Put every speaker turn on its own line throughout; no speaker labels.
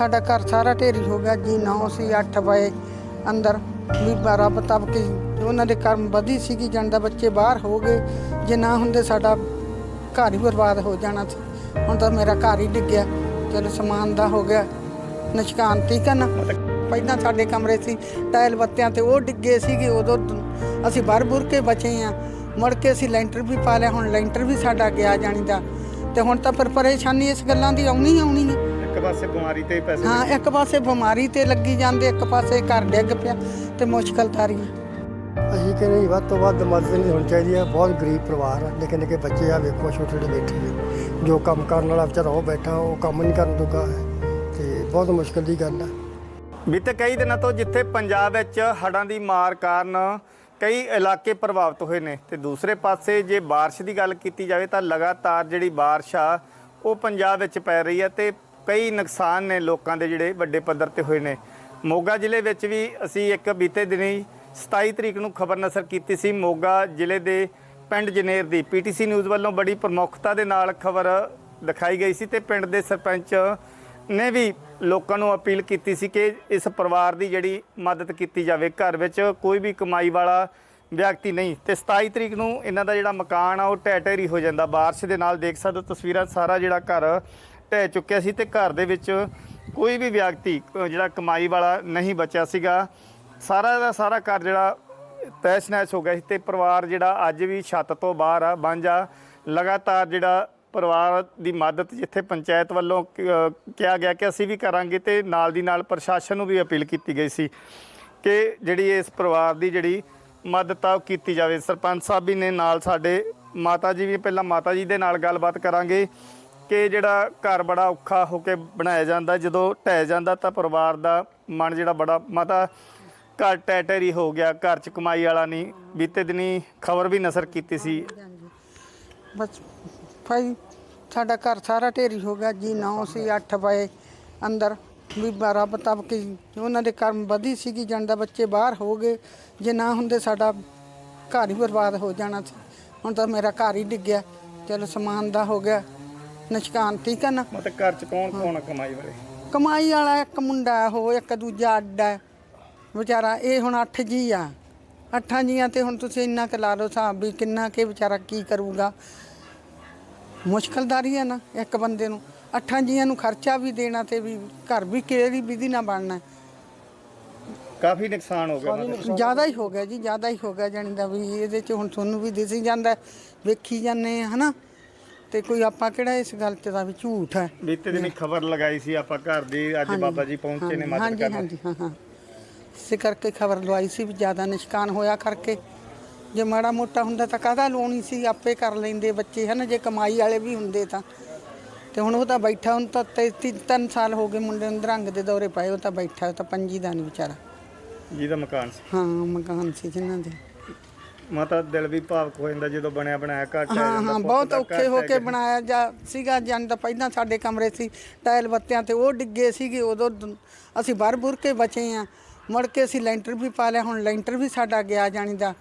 ਸਾਡਾ ਘਰ ਸਾਰਾ ਢੇਰੀ ਹੋ ਗਿਆ ਜੀ 9 ਸੀ 8 ਵਜੇ ਅੰਦਰ ਵੀ ਰੱਬ ਤਬ ਕੇ ਉਹਨਾਂ ਦੇ ਕਰਮ ਵਧੀ ਸੀਗੀ ਜਾਂਦਾ ਬੱਚੇ ਬਾਹਰ ਹੋ ਗਏ। ਜੇ ਨਾ ਹੁੰਦੇ ਸਾਡਾ ਘਰ ਹੀ ਬਰਬਾਦ ਹੋ ਜਾਣਾ ਸੀ। ਹੁਣ ਤਾਂ ਮੇਰਾ ਘਰ ਹੀ ਡਿੱਗਿਆ ਚਲੋ ਸਮਾਨ ਦਾ ਹੋ ਗਿਆ। ਨਿਸ਼ਕਾਨ ਠੀਕ ਹੈ ਨਾ? ਪਹਿਲਾਂ ਸਾਡੇ ਕਮਰੇ ਸੀ, ਟਾਇਲ ਬੱਤਿਆਂ ਤੇ ਉਹ ਡਿੱਗੇ ਸੀਗੇ, ਉਦੋਂ ਅਸੀਂ ਬਾਹਰ ਬੁਰ ਕੇ ਬਚੇ ਆ ਮੁੜ ਕੇ ਅਸੀਂ ਲੈਂਟਰ ਵੀ ਪਾ ਲਿਆ, ਹੁਣ ਲੈਂਟਰ ਵੀ ਸਾਡਾ ਗਿਆ ਜਾਣੀ ਦਾ। ਤੇ ਹੁਣ ਤਾਂ ਪਰ ਪਰੇਸ਼ਾਨੀ ਇਸ ਗੱਲਾਂ ਦੀ ਆਉਣੀ ਆਉਣੀ ਹੈ।
ਇੱਕ ਪਾਸੇ ਬਿਮਾਰੀ ਤੇ ਪੈਸੇ
ਹਾਂ ਇੱਕ ਪਾਸੇ ਬਿਮਾਰੀ ਤੇ ਲੱਗੀ ਜਾਂਦੇ ਇੱਕ ਪਾਸੇ ਘਰ ਡਿੱਗ ਪਿਆ ਤੇ ਮੁਸ਼ਕਲਦਾਰੀ ਹੈ
ਅਸੀਂ ਕਹਿੰਦੇ ਜੀ ਵੱਧ ਤੋਂ ਵੱਧ ਮਦਦ ਨਹੀਂ ਹੋਣੀ ਚਾਹੀਦੀ ਹੈ ਬਹੁਤ ਗਰੀਬ ਪਰਿਵਾਰ ਹੈ ਨਿੱਕੇ ਨਿੱਕੇ ਬੱਚੇ ਆ ਵੇਖੋ ਛੋਟੇ ਛੋਟੇ ਬੈਠੇ ਨੇ ਜੋ ਕੰਮ ਕਰਨ ਵਾਲਾ ਵਿਚਾਰਾ ਉਹ ਬੈਠਾ ਉਹ ਕੰਮ ਨਹੀਂ ਕਰਨ ਜੋਗਾ ਹੈ ਤੇ ਬਹੁਤ ਮੁਸ਼ਕਲ ਦੀ ਗੱਲ ਹੈ
ਬੀਤੇ ਕਈ ਦਿਨਾਂ ਤੋਂ ਜਿੱਥੇ ਪੰਜਾਬ ਵਿੱਚ ਹੜ੍ਹਾਂ ਦੀ ਮਾਰ ਕਾਰਨ ਕਈ ਇਲਾਕੇ ਪ੍ਰਭਾਵਿਤ ਹੋਏ ਨੇ ਤੇ ਦੂਸਰੇ ਪਾਸੇ ਜੇ بارش ਦੀ ਗੱਲ ਕੀਤੀ ਜਾਵੇ ਤਾਂ ਲਗਾਤਾਰ ਜਿਹੜੀ بارش ਆ ਉਹ ਪੰਜਾਬ ਵਿੱਚ ਪੈ ਰਹੀ ਹੈ ਤੇ ਕਈ ਨੁਕਸਾਨ ਨੇ ਲੋਕਾਂ ਦੇ ਜਿਹੜੇ ਵੱਡੇ ਪੱਧਰ ਤੇ ਹੋਏ ਨੇ। ਮੋਗਾ ਜ਼ਿਲ੍ਹੇ ਵਿੱਚ ਵੀ ਅਸੀਂ ਇੱਕ ਬੀਤੇ ਦਿਨੀ 27 ਤਰੀਕ ਨੂੰ ਖਬਰ ਨਸਰ ਕੀਤੀ ਸੀ। ਮੋਗਾ ਜ਼ਿਲ੍ਹੇ ਦੇ ਪਿੰਡ ਜਨੇਰ ਦੀ ਪੀਟੀਸੀ ਨਿਊਜ਼ ਵੱਲੋਂ ਬੜੀ ਪ੍ਰਮੁੱਖਤਾ ਦੇ ਨਾਲ ਖਬਰ ਦਿਖਾਈ ਗਈ ਸੀ ਤੇ ਪਿੰਡ ਦੇ ਸਰਪੰਚ ਨੇ ਵੀ ਲੋਕਾਂ ਨੂੰ ਅਪੀਲ ਕੀਤੀ ਸੀ ਕਿ ਇਸ ਪਰਿਵਾਰ ਦੀ ਜਿਹੜੀ ਮਦਦ ਕੀਤੀ ਜਾਵੇ। ਘਰ ਵਿੱਚ ਕੋਈ ਵੀ ਕਮਾਈ ਵਾਲਾ ਵਿਅਕਤੀ ਨਹੀਂ। ਤੇ 27 ਤਰੀਕ ਨੂੰ ਇਹਨਾਂ ਦਾ ਜਿਹੜਾ ਮਕਾਨ ਆ, ਉਹ ਢਹਿ ਢੇਰੀ ਹੋ ਜਾਂਦਾ। ਬਾਰਿਸ਼ ਦੇ ਨਾਲ ਦੇਖ ਸਕਦੇ ਹੋ ਤਸਵੀਰਾਂ, ਸਾਰਾ ਜਿਹੜਾ ਘਰ ਢਹਿ ਚੁੱਕਿਆ ਸੀ ਤੇ ਘਰ ਦੇ ਵਿੱਚ ਕੋਈ ਵੀ ਵਿਅਕਤੀ ਅ, ਜਿਹੜਾ ਕਮਾਈ ਵਾਲਾ ਨਹੀਂ ਬਚਿਆ ਸੀਗਾ। ਸਾਰਾ ਦਾ ਸਾਰਾ ਘਰ ਜਿਹੜਾ ਤਹਿਸ ਨਹਿਸ ਹੋ ਗਿਆ ਸੀ ਤੇ ਪਰਿਵਾਰ ਜਿਹੜਾ ਅੱਜ ਵੀ ਛੱਤ ਤੋਂ ਬਾਹਰ ਆ ਬਾਂਝਾ ਲਗਾਤਾਰ ਜਿਹੜਾ ਪਰਿਵਾਰ ਦੀ ਮਦਦ ਜਿੱਥੇ ਪੰਚਾਇਤ ਵੱਲੋਂ ਕ- ਅ, ਕਿਹਾ ਗਿਆ ਕਿ ਅਸੀਂ ਵੀ ਕਰਾਂਗੇ ਤੇ ਨਾਲ ਦੀ ਨਾਲ ਪ੍ਰਸ਼ਾਸਨ ਨੂੰ ਵੀ ਅਪੀਲ ਕੀਤੀ ਗਈ ਸੀ ਕਿ ਜਿਹੜੀ ਇਸ ਪਰਿਵਾਰ ਦੀ ਜਿਹੜੀ ਮਦਦ ਆ ਉਹ ਕੀਤੀ ਜਾਵੇ। ਸਰਪੰਚ ਸਾਹਿਬ ਵੀ ਨੇ ਨਾਲ ਸਾਡੇ ਮਾਤਾ ਜੀ ਵੀ ਪਹਿਲਾਂ ਮਾਤਾ ਜੀ ਦੇ ਨਾਲ ਗੱਲਬਾਤ ਕਰਾਂਗੇ। ਕਿ ਜਿਹੜਾ ਘਰ ਬੜਾ ਔਖਾ ਹੋ ਕੇ ਬਣਾਇਆ ਜਾਂਦਾ, ਜਦੋਂ ਢਹਿ ਜਾਂਦਾ ਤਾਂ ਪਰਿਵਾਰ ਦਾ ਮਨ ਜਿਹੜਾ ਬੜਾ ਮਾਤਾ ਘਰ ਢਹਿ ਢੇਰੀ ਹੋ ਗਿਆ, ਘਰ ਚ ਕਮਾਈ ਵਾਲਾ ਨਹੀਂ, ਬੀਤੇ ਦਿਨੀ ਖਬਰ ਵੀ ਨਸਰ ਕੀਤੀ ਸੀ।
ਬਸ ਭਾਈ, ਸਾਡਾ ਘਰ ਸਾਰਾ ਢੇਰੀ ਹੋ ਗਿਆ, ਜੀ 9 ਸੀ 8 ਵਜੇ ਅੰਦਰ ਵੀ ਰੱਬ ਤਬ ਕੇ ਉਹਨਾਂ ਦੇ ਕਰਮ ਵਧੀ ਸੀਗੀ ਜਾਂਦਾ ਬੱਚੇ ਬਾਹਰ ਹੋ ਗਏ, ਜੇ ਨਾ ਹੁੰਦੇ ਸਾਡਾ ਘਰ ਹੀ ਬਰਬਾਦ ਹੋ ਜਾਣਾ ਸੀ। ਹੁਣ ਤਾਂ ਮੇਰਾ ਘਰ ਹੀ ਡਿੱਗਿਆ ਚਲੋ ਸਮਾਨ ਦਾ ਹੋ ਗਿਆ। ਨਿਸ਼ਕਾਨ ਠੀਕ ਹੈ ਨਾ?
ਮਤਲਬ ਘਰ ਚ ਕੌਣ ਕੌਣ ਆ ਕਮਾਈ ਵਾਲੇ?
ਕਮਾਈ ਵਾਲਾ ਇੱਕ ਮੁੰਡਾ ਉਹ ਇੱਕ ਦੂਜਾ ਅੱਡ ਹੈ। ਵਿਚਾਰਾ ਇਹ ਹੁਣ 8 ਜੀ ਆ। ਅੱਠਾਂ ਜੀਆਂ ਤੇ ਹੁਣ ਤੁਸੀਂ ਇੰਨਾ ਕੁ ਲਾ ਲਓ ਹਿਸਾਬ ਵੀ ਕਿੰਨਾ ਕਿ ਵਿਚਾਰਾ ਕੀ ਕਰੂਗਾ। ਮੁਸ਼ਕਲਦਾਰੀ ਹੈ ਨਾ ਇੱਕ ਬੰਦੇ ਨੂੰ। ਅੱਠਾਂ ਜੀਆਂ ਨੂੰ ਖਰਚਾ ਵੀ ਦੇਣਾ ਤੇ ਵੀ ਘਰ ਵੀ ਕਿਹੜੀ ਵਿਧੀ ਨਾਲ ਬਣਨਾ ਹੈ।
ਕਾਫੀ ਨੁਕਸਾਨ ਹੋ ਗਿਆ।
ਜ਼ਿਆਦਾ ਹੀ ਹੋ ਗਿਆ ਜੀ ਜ਼ਿਆਦਾ ਹੀ ਹੋ ਗਿਆ ਜਾਣੀ ਦਾ ਵੀ ਇਹਦੇ ਚ ਹੁਣ ਤੁਹਾਨੂੰ ਵੀ ਦਿਸੀ ਜਾਂਦਾ ਵੇਖੀ ਜਾਂਦੇ ਆ ਹਨਾ? ਤੇ ਕੋਈ ਆਪਾਂ ਕਿਹੜਾ ਇਸ ਗੱਲ ਤੇ ਦਾ ਵੀ ਝੂਠ ਹੈ?
ਬੀਤੇ ਦਿਨੀ ਖਬਰ ਲਗਾਈ ਸੀ ਆਪਾਂ ਘਰ ਦੀ ਅੱਜ ਬਾਬਾ ਜੀ ਪਹੁੰਚੇ ਨੇ ਮਦਦ
ਹਾਂਜੀ
ਕਰਨ।
ਹਾਂਜੀ ਹਾਂ ਹਾਂ। ਇਸੇ ਕਰਕੇ ਖਬਰ ਲਵਾਈ ਸੀ ਵੀ ਜ਼ਿਆਦਾ ਨਿਸ਼ਕਾਨ ਹੋਇਆ ਕਰਕੇ। ਜੇ ਮਾੜਾ ਮੋਟਾ ਹੁੰਦਾ ਤਾਂ ਕਾਹਦਾ ਲਾਉਣੀ ਸੀ? ਆਪੇ ਕਰ ਲੈਂਦੇ ਬੱਚੇ ਹਨ ਜੇ ਕਮਾਈ ਵਾਲੇ ਵੀ ਹੁੰਦੇ ਤਾਂ। ਤੇ ਹੁਣ ਉਹ ਤਾਂ ਬੈਠਾ ਹੁਣ ਤਾਂ ਤੇ- ਤਿੰਨ ਤਿੰਨ ਸਾਲ ਹੋ ਗਏ ਮੁੰਡੇ ਨੂੰ ਰੰਗ ਦੇ ਦੌਰੇ ਪਏ ਉਹ ਤਾਂ ਬੈਠਾ ਉਹ ਤਾਂ ਪੰਜੀ ਦਾ ਨਹੀਂ ਵਿਚਾਰਾ।
ਜਿਹਦਾ ਮਕਾਨ ਸੀ।
ਹਾਂ ਮਕਾਨ ਸੀ ਜਿਨ੍ਹਾਂ ਦੇ।
ਮਾਤਾ ਦਿਲ ਵੀ ਭਾਵਕ ਹੋ ਜਾਂਦਾ ਜਦੋਂ ਬਣਿਆ ਬਣਾਇਆ ਘਰ ਢਹਿ
ਹਾਂ
ਜਾਂਦਾ,
ਹਾਂ
ਪੁੱਤ
ਬਹੁਤ
ਦਾ ਘਰ
ਔਖੇ ਹੋ ਕੇ। ਬਣਾਇਆ ਜਾ ਸੀਗਾ ਜਨ ਤਾਂ ਪਹਿਲਾਂ ਸਾਡੇ ਕਮਰੇ ਸੀ ਟਾਇਲ ਬੱਤਿਆਂ ਤੇ ਉਹ ਡਿੱਗੇ ਸੀਗੇ ਉਦੋਂ ਦ- ਅਸੀਂ ਬਾਹਰ ਬੁਰ ਕੇ ਬਚੇ ਆ ਮੁੜ ਕੇ ਅਸੀਂ ਲੈਂਟਰ ਵੀ ਪਾ ਲਿਆ ਹੁਣ ਲੈਂਟਰ ਵੀ ਸਾਡਾ ਗਿਆ ਜਾਣੀ ਦਾ।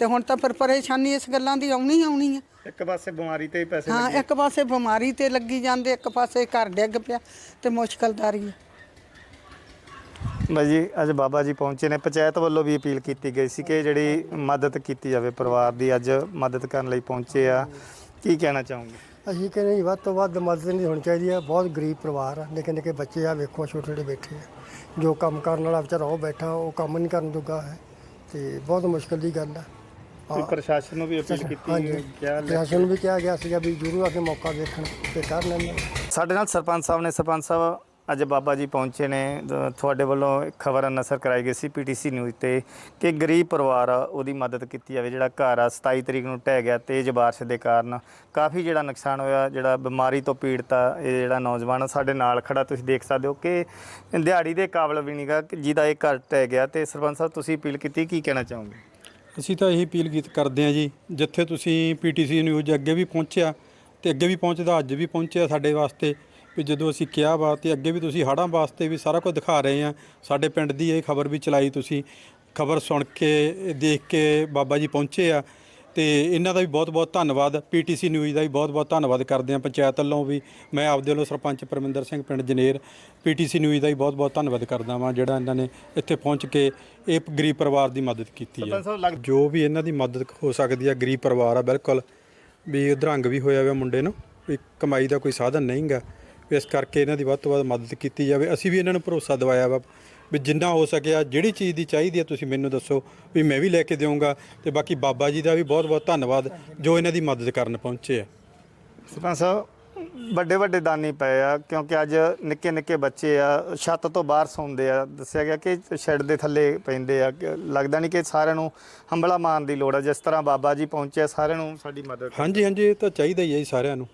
ਤੇ ਹੁਣ ਤਾਂ ਪਰ ਪਰੇਸ਼ਾਨੀ ਇਸ ਗੱਲਾਂ ਦੀ ਆਉਣੀ ਆਉਣੀ ਹੈ
ਇੱਕ ਪਾਸੇ ਬਿਮਾਰੀ ਤੇ ਪੈਸੇ
ਹਾਂ ਇੱਕ ਪਾਸੇ ਬਿਮਾਰੀ ਤੇ ਲੱਗੀ ਜਾਂਦੇ ਇੱਕ ਪਾਸੇ ਘਰ ਡਿੱਗ ਪਿਆ ਤੇ ਮੁਸ਼ਕਲਦਾਰੀ ਹੈ
ਬਾਈ ਜੀ ਅੱਜ ਬਾਬਾ ਜੀ ਪਹੁੰਚੇ ਨੇ। ਪੰਚਾਇਤ ਵੱਲੋਂ ਵੀ ਅਪੀਲ ਕੀਤੀ ਗਈ ਸੀ ਕਿ ਜਿਹੜੀ ਮਦਦ ਕੀਤੀ ਜਾਵੇ ਪਰਿਵਾਰ ਦੀ ਅੱਜ ਮਦਦ ਕਰਨ ਲਈ ਪਹੁੰਚੇ ਆ। ਕੀ ਕਹਿਣਾ ਚਾਹੋਗੇ?
ਅਸੀਂ ਕਹਿੰਦੇ ਜੀ ਵੱਧ ਤੋਂ ਵੱਧ ਮਦਦ ਨਹੀਂ ਹੋਣੀ ਚਾਹੀਦੀ ਹੈ ਬਹੁਤ ਗਰੀਬ ਪਰਿਵਾਰ ਹੈ ਨਿੱਕੇ ਨਿੱਕੇ ਬੱਚੇ ਆ ਵੇਖੋ ਛੋਟੇ ਛੋਟੇ ਬੈਠੇ ਆ। ਜੋ ਕੰਮ ਕਰਨ ਵਾਲਾ ਵਿਚਾਰਾ ਉਹ ਬੈਠਾ ਉਹ ਕੰਮ ਨਹੀਂ ਕਰਨ ਜੋਗਾ ਹੈ। ਤੇ ਬਹੁਤ ਮੁਸ਼ਕਲ ਦੀ ਗੱਲ
ਕੋਈ ਪ੍ਰਸ਼ਾਸਨ ਨੂੰ ਵੀ ਅਪੀਲ ਕੀਤੀ ਕਿਹਾ
ਪ੍ਰਸ਼ਾਸਨ ਨੂੰ ਵੀ ਕਿਹਾ ਗਿਆ ਸੀਗਾ ਵੀ ਜ਼ਰੂਰ ਆ ਕੇ ਮੌਕਾ ਦੇਖਣ ਤੇ ਕਰ ਲੈਣ
ਸਾਡੇ ਨਾਲ ਸਰਪੰਚ ਸਾਹਿਬ ਨੇ ਸਰਪੰਚ ਸਾਹਿਬ ਅੱਜ ਬਾਬਾ ਜੀ ਪਹੁੰਚੇ ਨੇ ਅ, ਤੁਹਾਡੇ ਵੱਲੋਂ ਖਬਰ ਨਸਰ ਕਰਾਈ ਗਈ ਸੀ ਪੀਟੀਸੀ ਨਿਊਜ਼ ਤੇ ਕਿ ਗਰੀਬ ਪਰਿਵਾਰ ਆ ਉਹਦੀ ਮਦਦ ਕੀਤੀ ਜਾਵੇ ਜਿਹੜਾ ਘਰ ਆ 27 ਤਰੀਕ ਨੂੰ ਢਹਿ ਗਿਆ ਤੇਜ਼ ਬਾਰਿਸ਼ ਦੇ ਕਾਰਨ। ਕਾਫੀ ਜਿਹੜਾ ਨੁਕਸਾਨ ਹੋਇਆ ਜਿਹੜਾ ਬਿਮਾਰੀ ਤੋਂ ਪੀੜਤ ਆ ਇਹ ਜਿਹੜਾ ਨੌਜਵਾਨ ਆ, ਸਾਡੇ ਨਾਲ ਖੜਾ ਤੁਸੀਂ ਦੇਖ ਸਕਦੇ ਹੋ ਕਿ ਦਿਹਾੜੀ ਦੇ ਕਾਬਲ ਵੀ ਨਹੀਂਗਾ ਜਿਹਦਾ ਇਹ ਘਰ ਢਹਿ ਗਿਆ ਤੇ ਸਰਪੰਚ ਸਾਹਿਬ ਤੁਸੀਂ ਅਪੀਲ ਕੀਤੀ ਕੀ ਕਹਿਣਾ ਚਾਹੋਗੇ?
ਅਸੀਂ ਤਾਂ ਇਹੀ ਅਪੀਲ ਗੀਤ ਕਰਦੇ ਹਾਂ ਜੀ ਜਿੱਥੇ ਤੁਸੀਂ ਪੀਟੀਸੀ ਨਿਊਜ਼ ਅੱਗੇ ਵੀ ਪਹੁੰਚਿਆ ਤੇ ਅੱਗੇ ਵੀ ਪਹੁੰਚਦਾ ਅੱਜ ਵੀ ਪਹੁੰਚਿਆ ਸਾਡੇ ਵਾਸਤੇ ਵੀ ਜਦੋਂ ਅਸੀਂ ਕਿਹਾ ਵਾ ਤੇ ਅੱਗੇ ਵੀ ਤੁਸੀਂ ਹੜ੍ਹਾਂ ਵਾਸਤੇ ਵੀ ਸਾਰਾ ਕੁਝ ਦਿਖਾ ਰਹੇ ਆ। ਸਾਡੇ ਪਿੰਡ ਦੀ ਇਹ ਖਬਰ ਵੀ ਚਲਾਈ ਤੁਸੀਂ। ਖਬਰ ਸੁਣ ਕੇ ਦੇਖ ਕੇ ਬਾਬਾ ਜੀ ਪਹੁੰਚੇ ਆ ਤੇ ਇਹਨਾਂ ਦਾ ਵੀ ਬਹੁਤ-ਬਹੁਤ ਧੰਨਵਾਦ। ਪੀਟੀਸੀ ਨਿਊਜ਼ ਦਾ ਵੀ ਬਹੁਤ-ਬਹੁਤ ਧੰਨਵਾਦ ਕਰਦੇ ਹਾਂ ਪੰਚਾਇਤ ਵੱਲੋਂ ਵੀ। ਮੈਂ ਆਪਦੇ ਵੱਲੋਂ ਸਰਪੰਚ ਪਰਮਿੰਦਰ ਸਿੰਘ ਪਿੰਡ ਜਨੇਰ ਪੀਟੀਸੀ ਨਿਊਜ਼ ਦਾ ਵੀ ਬਹੁਤ-ਬਹੁਤ ਧੰਨਵਾਦ ਕਰਦਾ ਵਾਂ ਜਿਹੜਾ ਇਹਨਾਂ ਨੇ ਇੱਥੇ ਪਹੁੰਚ ਕੇ ਇਹ ਗਰੀਬ ਪਰਿਵਾਰ ਦੀ ਮਦਦ ਕੀਤੀ ਹੈ ਜੋ ਵੀ ਇਹਨਾਂ ਦੀ ਮਦਦ ਹੋ ਸਕਦੀ ਹੈ ਗਰੀਬ ਪਰਿਵਾਰ ਆ ਬਿਲਕੁਲ। ਵੀ ਉਧਰੰਗ ਵੀ ਹੋਇਆ ਹੋਇਆ ਮੁੰਡੇ ਨੂੰ। ਵੀ ਕਮਾਈ ਦਾ ਕੋਈ ਸਾਧਨ ਨਹੀਂਗਾ। ਇਸ ਕਰਕੇ ਇਹਨਾਂ ਦੀ ਵੱਧ ਤੋਂ ਵੱਧ ਮਦਦ ਕੀਤੀ ਜਾਵੇ। ਅਸੀਂ ਵੀ ਇਹਨਾਂ ਨੂੰ ਭਰੋਸਾ ਦਿਵਾਇਆ ਵਾ ਵੀ ਜਿੰਨਾ ਹੋ ਸਕਿਆ ਜਿਹੜੀ ਚੀਜ਼ ਦੀ ਚਾਹੀਦੀ ਹੈ ਤੁਸੀਂ ਮੈਨੂੰ ਦੱਸੋ ਵੀ ਮੈਂ ਵੀ ਲੈ ਕੇ ਦੇਵਾਂਗਾ ਤੇ ਬਾਕੀ ਬਾਬਾ ਜੀ ਦਾ ਵੀ ਬਹੁਤ ਬਹੁਤ ਧੰਨਵਾਦ ਜੋ ਇਹਨਾਂ ਦੀ ਮਦਦ ਕਰਨ ਪਹੁੰਚੇ ਆ।
ਸਰਪੰਚ ਸਾਹਿਬ ਵੱਡੇ ਵੱਡੇ ਦਾਨੀ ਪਏ ਆ ਕਿਉਂਕਿ ਅੱਜ ਨਿੱਕੇ ਨਿੱਕੇ ਬੱਚੇ ਆ ਛੱਤ ਤੋਂ ਬਾਹਰ ਸੌਂਦੇ ਆ। ਦੱਸਿਆ ਗਿਆ ਕਿ ਸ਼ੈੱਡ ਦੇ ਥੱਲੇ ਪੈਂਦੇ ਆ। ਲੱਗਦਾ ਨਹੀਂ ਕਿ ਸਾਰਿਆਂ ਨੂੰ ਹੰਬਲਾ ਮਾਰਨ ਦੀ ਲੋੜ ਆ। ਜਿਸ ਤਰ੍ਹਾਂ ਬਾਬਾ ਜੀ ਪਹੁੰਚੇ ਸਾਰਿਆਂ ਨੂੰ ਸਾਡੀ ਮਦਦ
ਹਾਂਜੀ ਹਾਂਜੀ ਇਹ ਤਾਂ ਚਾਹੀਦਾ ਹੀ ਹੈ ਜੀ ਸਾਰਿਆਂ ਨੂੰ।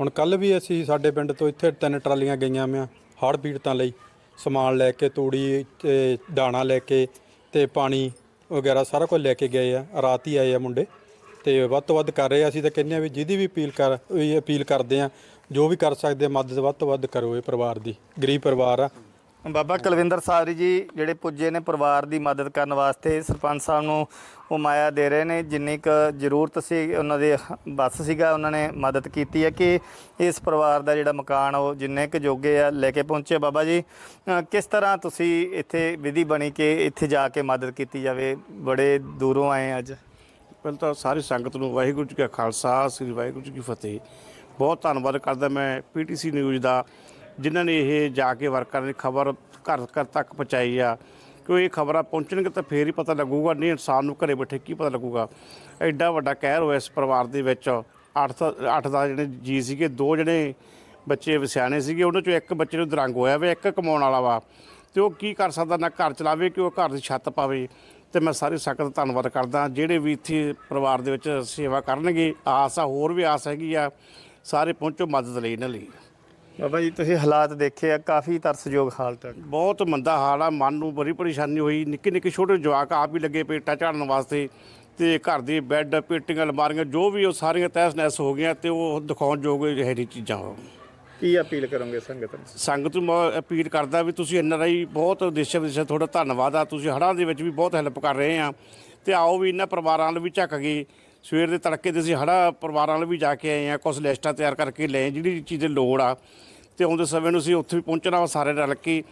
ਹੁਣ ਕੱਲ ਵੀ ਅਸੀਂ ਸਾਡੇ ਪਿੰਡ ਤੋਂ ਇੱਥੇ ਤਿੰਨ ਟਰਾਲੀਆਂ ਗਈਆਂ ਮਿਆਂ ਹੜ੍ਹ ਪੀੜਤਾਂ ਲਈ। ਸਮਾਨ ਲੈ ਕੇ, ਤੂੜੀ ਤੇ ਦਾਣਾ ਲੈ ਕੇ ਤੇ ਪਾਣੀ ਵਗੈਰਾ ਸਾਰਾ ਕੁਝ ਲੈ ਕੇ ਗਏ ਆ। ਰਾਤ ਹੀ ਆਏ ਆ ਮੁੰਡੇ ਤੇ ਵੱਧ ਤੋਂ ਵੱਧ ਕਰ ਰਹੇ ਆ। ਅਸੀਂ ਤਾਂ ਕਹਿੰਦੇ ਆ ਵੀ ਜਿਹਦੀ ਵੀ ਅਪੀਲ ਕਰ, ਵੀ ਅਪੀਲ ਕਰਦੇ ਆ, ਜੋ ਵੀ ਕਰ ਸਕਦੇ ਆ, ਮਦਦ ਵੱਧ ਤੋਂ ਵੱਧ ਕਰੋ ਇਹ ਪਰਿਵਾਰ ਦੀ। ਗਰੀਬ ਪਰਿਵਾਰ ਆ।
ਬਾਬਾ ਕੁਲਵਿੰਦਰ ਸਾਵਰੀ ਜੀ ਜਿਹੜੇ ਪੁੱਜੇ ਨੇ ਪਰਿਵਾਰ ਦੀ ਮਦਦ ਕਰਨ ਵਾਸਤੇ, ਸਰਪੰਚ ਸਾਹਿਬ ਨੂੰ ਉਹ ਮਾਇਆ ਦੇ ਰਹੇ ਨੇ। ਜਿੰਨੀ ਕੁ ਜ਼ਰੂਰਤ ਸੀ, ਉਹਨਾਂ ਦੇ ਬਸ ਸੀਗਾ, ਉਹਨਾਂ ਨੇ ਮਦਦ ਕੀਤੀ ਹੈ ਕਿ ਇਸ ਪਰਿਵਾਰ ਦਾ ਜਿਹੜਾ ਮਕਾਨ ਉਹ ਜਿੰਨੇ ਕੁ ਜੋਗੇ ਆ, ਲੈ ਕੇ ਪਹੁੰਚੇ। ਬਾਬਾ ਜੀ ਕਿਸ ਤਰ੍ਹਾਂ ਤੁਸੀਂ ਇੱਥੇ ਵਿਧੀ ਬਣੀ ਕਿ ਇੱਥੇ ਜਾ ਕੇ ਮਦਦ ਕੀਤੀ ਜਾਵੇ? ਬੜੇ ਦੂਰੋਂ ਆਏ ਅੱਜ।
ਪਹਿਲਾਂ ਤਾਂ ਸਾਰੀ ਸੰਗਤ ਨੂੰ ਵਾਹਿਗੁਰੂ ਜੀ ਕਾ ਖਾਲਸਾ, ਸ੍ਰੀ ਵਾਹਿਗੁਰੂ ਜੀ ਕੀ ਫਤਿਹ। ਬਹੁਤ ਧੰਨਵਾਦ ਕਰਦਾ ਮੈਂ ਪੀਟੀਸੀ ਨਿਊਜ਼ ਦਾ। ਜਿਨ੍ਹਾਂ ਨੇ ਇਹ ਜਾ ਕੇ ਵਰਕਰਾਂ ਦੀ ਖਬਰ ਘਰ ਘਰ ਤੱਕ ਪਹੁੰਚਾਈ ਆ ਕਿਉਂ ਇਹ ਖਬਰਾਂ ਪਹੁੰਚਣਗੇ ਤਾਂ ਫੇਰ ਹੀ ਪਤਾ ਲੱਗੂਗਾ, ਨਹੀਂ ਇਨਸਾਨ ਨੂੰ ਘਰੇ ਬੈਠੇ ਕੀ ਪਤਾ ਲੱਗੂਗਾ। ਐਡਾ ਵੱਡਾ ਕਹਿਰ ਹੋਇਆ ਇਸ ਪਰਿਵਾਰ ਦੇ ਵਿੱਚ। 8 ਅੱਠ ਦਾ ਜਿਹੜੇ ਜੀ ਸੀਗੇ, ਦੋ ਜਿਹੜੇ ਬੱਚੇ ਵਸਿਆਣੇ ਸੀਗੇ ਉਹਨਾਂ ਚੋਂ ਇੱਕ ਬੱਚੇ ਨੂੰ ਦਰੰਗ ਹੋਇਆ ਵਾ, ਇੱਕ ਕਮਾਉਣ ਵਾਲਾ ਵਾ। ਤੇ ਉਹ ਕੀ ਕਰ ਸਕਦਾ ਨਾ ਘਰ ਚਲਾਵੇ, ਕਿ ਉਹ ਘਰ ਦੀ ਛੱਤ ਪਾਵੇ। ਤੇ ਮੈਂ ਸਾਰੀ ਸਖ਼ਤ ਧੰਨਵਾਦ ਕਰਦਾ, ਜਿਹੜੇ ਵੀ ਇੱਥੇ ਪਰਿਵਾਰ ਦੇ ਵਿੱਚ ਸੇਵਾ ਕਰਨਗੇ, ਆਸ ਆ, ਹੋਰ ਵੀ ਆਸ ਹੈਗੀ ਆ, ਸਾਰੇ ਪਹੁੰਚੋ ਮਦਦ ਲਈ ਇਹਨਾਂ ਲਈ।
ਬਾਬਾ ਜੀ ਤੁਸੀਂ ਹਾਲਾਤ ਦੇਖੇ ਆ ਕਾਫੀ ਤਰਸਯੋਗ ਹਾਲਤ ਹੈ
ਬਹੁਤ ਮੰਦਾ ਹਾਲ ਆ ਮਨ ਨੂੰ ਬੜੀ ਪਰੇਸ਼ਾਨੀ ਹੋਈ ਨਿੱਕੇ ਨਿੱਕੇ ਛੋਟੇ ਜਵਾਕ ਆਪ ਹੀ ਲੱਗੇ ਪੇਟਾ ਝਾੜਨ ਵਾਸਤੇ ਤੇ ਘਰ ਦੇ ਬੈੱਡ ਪੇਟੀਆਂ ਅਲਮਾਰੀਆਂ ਜੋ ਵੀ ਉਹ ਸਾਰੀਆਂ ਤਹਿਸ ਨਹਿਸ ਹੋ ਗਈਆਂ ਤੇ ਉਹ ਦਿਖਾਉਣ ਯੋਗ ਇਹ ਜਿਹੀ ਚੀਜ਼ਾਂ ਉਹ
ਕੀ ਅਪੀਲ ਕਰੋਗੇ ਸੰਗਤ ਨੂੰ?
ਸੰਗਤ ਨੂੰ ਮੈਂ ਅਪੀਲ ਕਰਦਾ ਵੀ ਤੁਸੀਂ ਐਨ ਆਰ ਆਈ ਬਹੁਤ ਦੇਸ਼ਾਂ ਵਿਦੇਸ਼ਾਂ ਤੁਹਾਡਾ ਧੰਨਵਾਦ ਆ ਤੁਸੀਂ ਹੜ੍ਹਾਂ ਦੇ ਵਿੱਚ ਵੀ ਬਹੁਤ ਹੈਲਪ ਕਰ ਰਹੇ ਆ ਤੇ ਆਓ ਵੀ ਇਹਨਾਂ ਪਰਿਵਾਰਾਂ ਵੱਲ ਵੀ ਝੱਕ ਗਏ ਸਵੇਰ ਦੇ ਤੜਕੇ ਤੇ ਅਸੀਂ ਹੜਾ ਪਰਿਵਾਰਾਂ ਵੱਲ ਵੀ ਜਾ ਕੇ ਆਏ ਆ ਕੁਝ ਲਿਸਟਾਂ ਤਿਆਰ ਕਰਕੇ ਲਏ ਜਿਹੜੀ ਚੀਜ਼ ਦੀ ਲੋੜ ਆ। ਤੇ ਆਉਂਦੇ ਸਮੇਂ ਨੂੰ ਅਸੀਂ ਉੱਥੇ ਵੀ ਪਹੁੰਚਣਾ ਵਾ, ਸਾਰੇ ਰਲ ਕੇ।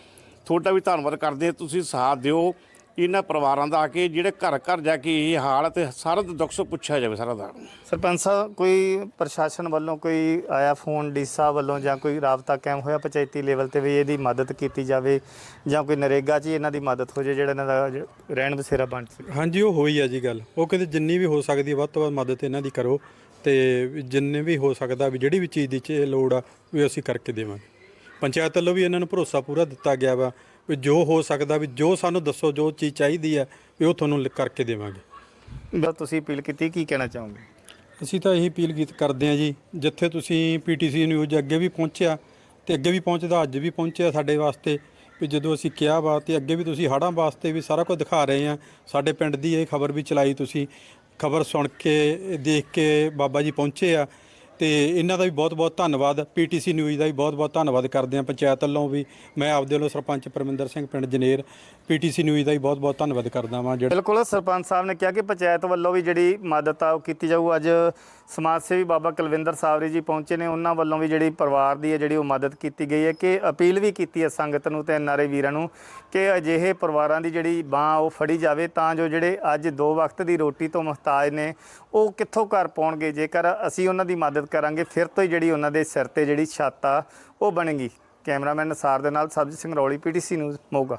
ਤੁਹਾਡਾ ਵੀ ਧੰਨਵਾਦ ਕਰਦੇ ਆ ਤੁਸੀਂ ਸਾਥ ਦਿਓ। ਇਹਨਾਂ ਪਰਿਵਾਰਾਂ ਦਾ ਆ ਕੇ ਜਿਹੜੇ ਘਰ ਘਰ ਜਾ ਕੇ ਇਹ ਹਾਲ ਤੇ ਸਾਰਾ ਦਾ ਦੁੱਖ ਸੁੱਖ ਪੁੱਛਿਆ ਜਾਵੇ ਸਾਰਾ ਦਾ।
ਸਰਪੰਚ ਸਾਹਿਬ ਕੋਈ ਪ੍ਰਸ਼ਾਸਨ ਵੱਲੋਂ ਕੋਈ ਆਇਆ ਫੋਨ ਡੀਸਾ ਵੱਲੋਂ ਜਾਂ ਕੋਈ ਰਾਬਤਾ ਕਾਇਮ ਹੋਇਆ ਪੰਚਾਇਤੀ ਲੈਵਲ ਤੇ ਵੀ ਇਹਦੀ ਮਦਦ ਕੀਤੀ ਜਾਵੇ ਜਾਂ ਕੋਈ ਨਰੇਗਾ 'ਚ ਹੀ ਇਹਨਾਂ ਦੀ ਮਦਦ ਹੋ ਜਾਏ ਜਿਹੜਾ ਇਹਨਾਂ ਦਾ ਜ- ਰਹਿਣ ਬਸੇਰਾ ਬਣ ਸਕੇ?
ਹਾਂਜੀ ਉਹ ਹੋਈ ਆ ਜੀ ਗੱਲ। ਉਹ ਕਹਿੰਦੇ ਜਿੰਨੀ ਵੀ ਹੋ ਸਕਦੀ ਹੈ ਵੱਧ ਤੋਂ ਵੱਧ ਮਦਦ ਇਹਨਾਂ ਦੀ ਕਰੋ ਤੇ ਜਿੰਨੇ ਵੀ ਹੋ ਸਕਦਾ ਵੀ ਜਿਹੜੀ ਵੀ ਚੀਜ਼ ਦੀ ਚ ਲੋੜ ਆ ਵੀ ਅਸੀਂ ਕਰਕੇ ਦੇਵਾਂਗੇ। ਪੰਚਾਇਤ ਵੱਲੋਂ ਵੀ ਇਹਨਾਂ ਨੂੰ ਭਰੋਸਾ ਪੂਰਾ ਦਿੱਤਾ ਗਿਆ ਵਾ ਵੀ ਜੋ ਹੋ ਸਕਦਾ ਵੀ ਜੋ ਸਾਨੂੰ ਦੱਸੋ ਜੋ ਚੀਜ਼ ਚਾਹੀਦੀ ਹੈ ਵੀ ਉਹ ਤੁਹਾਨੂੰ ਲਿ- ਕਰਕੇ ਦੇਵਾਂਗੇ।
ਬਸ ਤੁਸੀਂ ਅਪੀਲ ਕੀਤੀ ਕੀ ਕਹਿਣਾ ਚਾਹੋਗੇ?
ਅਸੀਂ ਤਾਂ ਇਹੀ ਅਪੀਲ ਗੀਤ ਕਰਦੇ ਹਾਂ ਜੀ। ਜਿੱਥੇ ਤੁਸੀਂ ਪੀਟੀਸੀ ਨਿਊਜ਼ ਅੱਗੇ ਵੀ ਪਹੁੰਚਿਆ ਤੇ ਅੱਗੇ ਵੀ ਪਹੁੰਚਦਾ ਅੱਜ ਵੀ ਪਹੁੰਚਿਆ ਸਾਡੇ ਵਾਸਤੇ ਵੀ ਜਦੋਂ ਅਸੀਂ ਕਿਹਾ ਵਾ ਤੇ ਅੱਗੇ ਵੀ ਤੁਸੀਂ ਹੜ੍ਹਾਂ ਵਾਸਤੇ ਵੀ ਸਾਰਾ ਕੁਝ ਦਿਖਾ ਰਹੇ ਆ ਸਾਡੇ ਪਿੰਡ ਦੀ ਇਹ ਖਬਰ ਵੀ ਚਲਾਈ ਤੁਸੀਂ। ਖਬਰ ਸੁਣ ਕੇ ਦੇਖ ਕੇ ਬਾਬਾ ਜੀ ਪਹੁੰਚੇ ਆ। ਤੇ ਇਹਨਾਂ ਦਾ ਵੀ ਬਹੁਤ-ਬਹੁਤ ਧੰਨਵਾਦ, ਪੀਟੀਸੀ ਨਿਊਜ਼ ਦਾ ਵੀ ਬਹੁਤ-ਬਹੁਤ ਧੰਨਵਾਦ ਕਰਦੇ ਹਾਂ ਪੰਚਾਇਤ ਵੱਲੋਂ ਵੀ। ਮੈਂ ਆਪਦੇ ਵੱਲੋਂ ਸਰਪੰਚ ਪਰਮਿੰਦਰ ਸਿੰਘ ਪਿੰਡ ਜਨੇਰ, ਪੀਟੀਸੀ ਨਿਊਜ਼ ਦਾ ਵੀ ਬਹੁਤ-ਬਹੁਤ ਧੰਨਵਾਦ ਕਰਦਾ ਵਾਂ ਜਿਹੜਾ
ਬਿਲਕੁਲ, ਸਰਪੰਚ ਸਾਹਿਬ ਨੇ ਕਿਹਾ ਕਿ ਪੰਚਾਇਤ ਵੱਲੋਂ ਵੀ ਜਿਹੜੀ ਮਦਦ ਆ ਉਹ ਕੀਤੀ ਜਾਊ। ਅੱਜ ਸਮਾਜ ਸੇਵੀ ਬਾਬਾ ਕੁਲਵਿੰਦਰ ਸਾਵਰੀ ਜੀ ਪਹੁੰਚੇ ਨੇ। ਉਹਨਾਂ ਵੱਲੋਂ ਵੀ ਜਿਹੜੀ ਪਰਿਵਾਰ ਦੀ ਹੈ, ਜਿਹੜੀ ਉਹ ਮਦਦ ਕੀਤੀ ਗਈ ਹੈ ਕਿ ਅਪੀਲ ਵੀ ਕੀਤੀ ਹੈ ਸੰਗਤ ਨੂੰ ਤੇ ਐਨਆਰਏ ਵੀਰਾਂ ਨੂੰ ਕਿ ਅਜਿਹੇ ਪਰਿਵਾਰਾਂ ਦੀ ਜਿਹੜੀ ਬਾਹ ਉਹ ਫੜੀ ਜਾਵੇ ਤਾਂ ਜੋ ਜਿਹੜੇ ਅੱਜ ਦੋ ਵਕਤ ਦੀ ਰੋਟੀ ਤੋਂ ਮੁਹਤਾਜ ਨੇ ਉਹ ਕਿੱਥੋਂ ਘਰ ਪਾਉਣਗੇ? ਜੇਕਰ ਅਸੀਂ ਉਹਨਾਂ ਦੀ ਮਦਦ ਕਰਾਂਗੇ, ਫਿਰ ਤੋਂ ਹੀ ਜਿਹੜੀ ਉਹਨਾਂ ਦੇ ਸਿਰ ਤੇ ਜਿਹੜੀ ਛੱਤ ਆ, ਉਹ ਬਣੇਗੀ। ਕੈਮਰਾਮੈਨ ਨਸਾਰ ਦੇ ਨਾਲ ਸਬਜ ਸਿੰਘ ਰੌਲੀ, ਪੀਟੀਸੀ ਨਿਊਜ਼, ਮੋਗਾ।